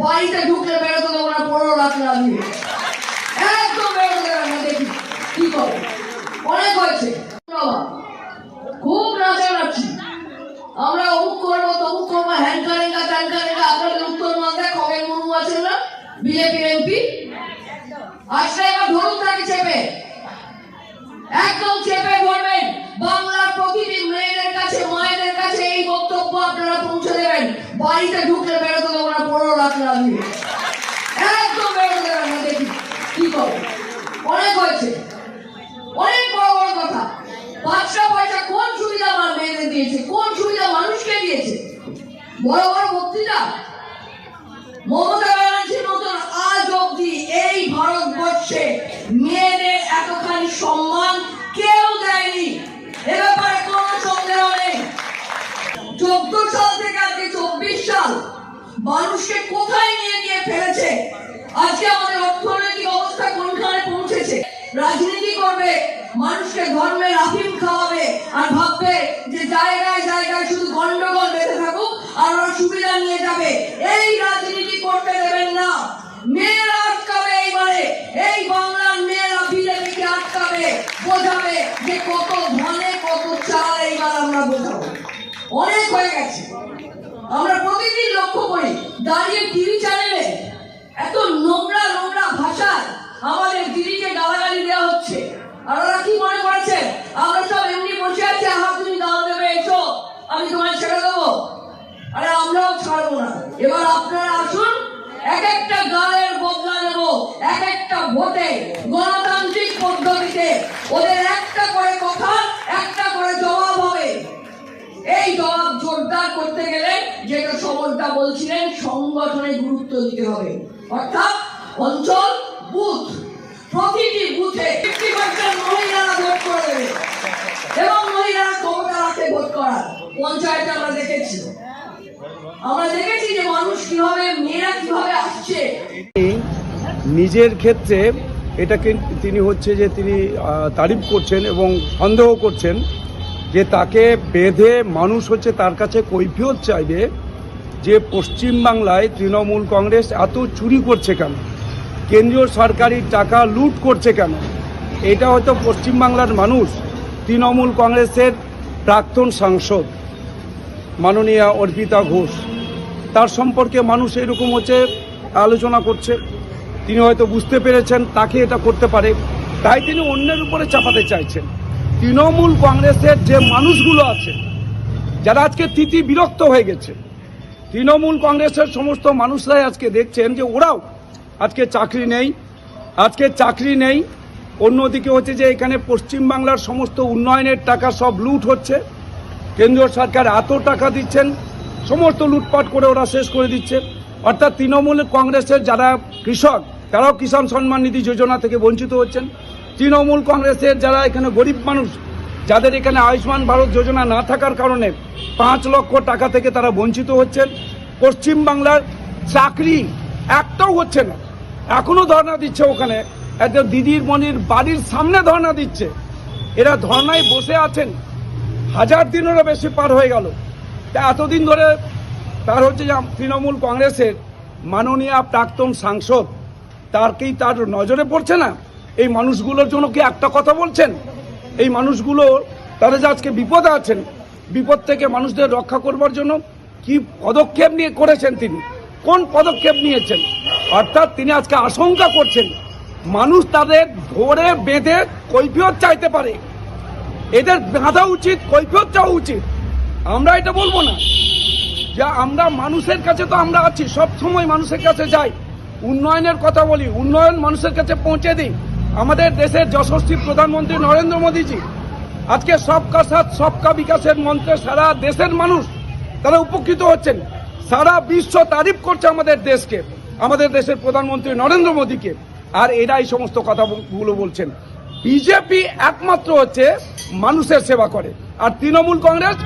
বাড়িতে ঢুকলে বেরোতে দেবো না পনেরো দিয়ে একদম বেরোতে দেখি কি করে। অনেক হয়েছে। খুব আমরা অমুক করব, তমুক করব, হ্যান ত্যান আপনাদের মুর্মু আছেন না? বিজেপির এমপি? আসলে এবার ধরুন তাকে চেপে। একদম চেপে ধরবেন। বাংলার প্রতিটি মেয়েদের কাছে, মায়েদের কাছে এই বক্তব্য আপনারা পৌঁছে দেবেন। বাড়িতে ঢুকলে দিয়ে একদম বেরোতে দেবেন না, দেখি কি করে। অনেক হয়েছে। অনেক বড় বড় কথা। পাঁচটা পয়সা কোন সুবিধা আমার মেয়েদের দিয়েছে? কোন সুবিধা মানুষকে দিয়েছে? বড় বড় বক্তৃতা। মমতা ব্যানার্জির মতন আজ অব্দি এই ভারতবর্ষে মেয়েদের এতখানি সম্মান কেউ দেয়নি। এ ব্যাপারে কোনো সন্দেহ নেই। চোদ্দ সাল থেকে আজকে চব্বিশ সাল মানুষকে আজকে আমাদের অর্থনৈতিক অবস্থা কোনখানে পৌঁছেছে? রাজনীতি করবে, মানুষকে ধর্মের আফিম খাওয়াবে আর ভাববে যে জায়গায় জায়গায় শুধু গন্ডগোল বেঁধে থাকুক আর ওরা সুবিধা নিয়ে যাবে। এই রাজনীতি করতে দেবেন না। মেয়েরা আটকাবে এইবারে। এই বাংলার মেয়েরা বিজেপিকে আটকাবে, বোঝাবে যে কত ধনে, কত চাল এইবার আমরা বোঝাবো। অনেক হয়ে গেছে। আমরা প্রতিদিন লক্ষ্য করি, দাঁড়িয়ে টিভি চ্যানেলে এত নোংরা নোংরা ভাষায় আমাদের দিদিকে গালাগালি দেওয়া হচ্ছে আর ওরা কি মনে করেছে আমরা সব এমনি বসে আছি আহা তুমি দাও দেবে এসো আমি তোমায় ছেড়ে দেবো আরে আমরাও ছাড়বো না এবার আপনারা আসুন এক একটা গালের বদলা নেব এক একটা ভোটে, গণতান্ত্রিক পদ্ধতিতে। ওদের একটা করে কথা একটা করে জবাব হবে। এই জবাব জোরদার করতে গেলে যেটা সমরটা বলছিলেন, সংগঠনে গুরুত্ব দিতে হবে। অর্থাৎ অঞ্চল, বুথ, প্রতিটি বুথে ফিফটি পার্সেন্ট মহিলারা ভোট করে দেবে এবং মহিলারা ক্ষমতা রাখে ভোট করার পঞ্চায়েতে আমরা দেখেছি আমরা দেখেছি যে মানুষ কীভাবে মেয়েরা কীভাবে আসছে তিনি নিজের ক্ষেত্রে এটাকে তিনি হচ্ছে যে তিনি তারিফ করছেন এবং সন্দেহ করছেন যে তাকে বেঁধে মানুষ হচ্ছে তার কাছে কৈফিয়ত চাইবে যে পশ্চিমবাংলায় তৃণমূল কংগ্রেস এত চুরি করছে কেন? কেন্দ্রীয় সরকারি টাকা লুট করছে কেন? এটা হয়তো পশ্চিমবাংলার মানুষ তৃণমূল কংগ্রেসের প্রাক্তন সাংসদ মাননীয়া অর্পিতা ঘোষ, তার সম্পর্কে মানুষ এরকম হচ্ছে আলোচনা করছে। তিনি হয়তো বুঝতে পেরেছেন, তাকে এটা করতে পারে। তাই তিনি অন্যের উপরে চাপাতে চাইছেন। তৃণমূল কংগ্রেসের যে মানুষগুলো আছে, যারা আজকে তিতি বিরক্ত হয়ে গেছে, তৃণমূল কংগ্রেসের সমস্ত মানুষরাই আজকে দেখছেন যে ওরাও আজকে চাকরি নেই, আজকে চাকরি নেই। অন্যদিকে হচ্ছে যে এখানে পশ্চিমবাংলার সমস্ত উন্নয়নের টাকা সব লুট হচ্ছে। কেন্দ্রীয় সরকার এত টাকা দিচ্ছেন, সমস্ত লুটপাট করে ওরা শেষ করে দিচ্ছে। অর্থাৎ তৃণমূল কংগ্রেসের যারা কৃষক তারাও কিষাণ সম্মান নিধি যোজনা থেকে বঞ্চিত হচ্ছেন। তৃণমূল কংগ্রেসের যারা এখানে গরিব মানুষ, যাদের এখানে আয়ুষ্মান ভারত যোজনা না থাকার কারণে পাঁচ লক্ষ টাকা থেকে তারা বঞ্চিত হচ্ছেন। পশ্চিমবাংলার চাকরি একটাও হচ্ছে না। এখনও ধর্ণা দিচ্ছে ওখানে। একদম দিদির মনির বাড়ির সামনে ধর্ণা দিচ্ছে। এরা ধর্নায় বসে আছেন। হাজার দিনেরও বেশি পার হয়ে গেল। তা এতদিন ধরে তার হচ্ছে যে তৃণমূল কংগ্রেসের মাননীয় প্রাক্তন সাংসদ তার কি তার নজরে পড়ছে না। এই মানুষগুলোর জন্য কি একটা কথা বলছেন? এই মানুষগুলো তারা যে আজকে বিপদে আছেন, বিপদ থেকে মানুষদের রক্ষা করবার জন্য কি পদক্ষেপ নিয়ে করেছেন তিনি? কোন পদক্ষেপ নিয়েছেন? অর্থাৎ তিনি আজকে আশঙ্কা করছেন, মানুষ তাদের ধরে বেঁধে কৈফিয়ত চাইতে পারে। এদের বাঁধা উচিত, কৈফিয়ত চাওয়া উচিত। আমরা এটা বলব না। যে আমরা মানুষের কাছে তো আমরা আছি সব সময় মানুষের কাছে যাই। উন্নয়নের কথা বলি, উন্নয়ন মানুষের কাছে পৌঁছে দিই আমাদের দেশের যশস্বী প্রধানমন্ত্রী নরেন্দ্র মোদীজি, আজকে সবকা সাথ, সবকা বিকাশের মন্ত্রে সারা দেশের মানুষ তারা উপকৃত হচ্ছেন। সারা বিশ্ব তারিফ করছে আমাদের দেশকে, আমাদের দেশের প্রধানমন্ত্রী নরেন্দ্র মোদীকে। আর এরা এই সমস্ত কথাগুলো বলছেন। বিজেপি একমাত্র হচ্ছে মানুষের সেবা করে। আর তৃণমূল কংগ্রেস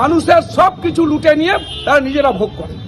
মানুষের সব কিছু লুটে নিয়ে তারা নিজেরা ভোগ করে।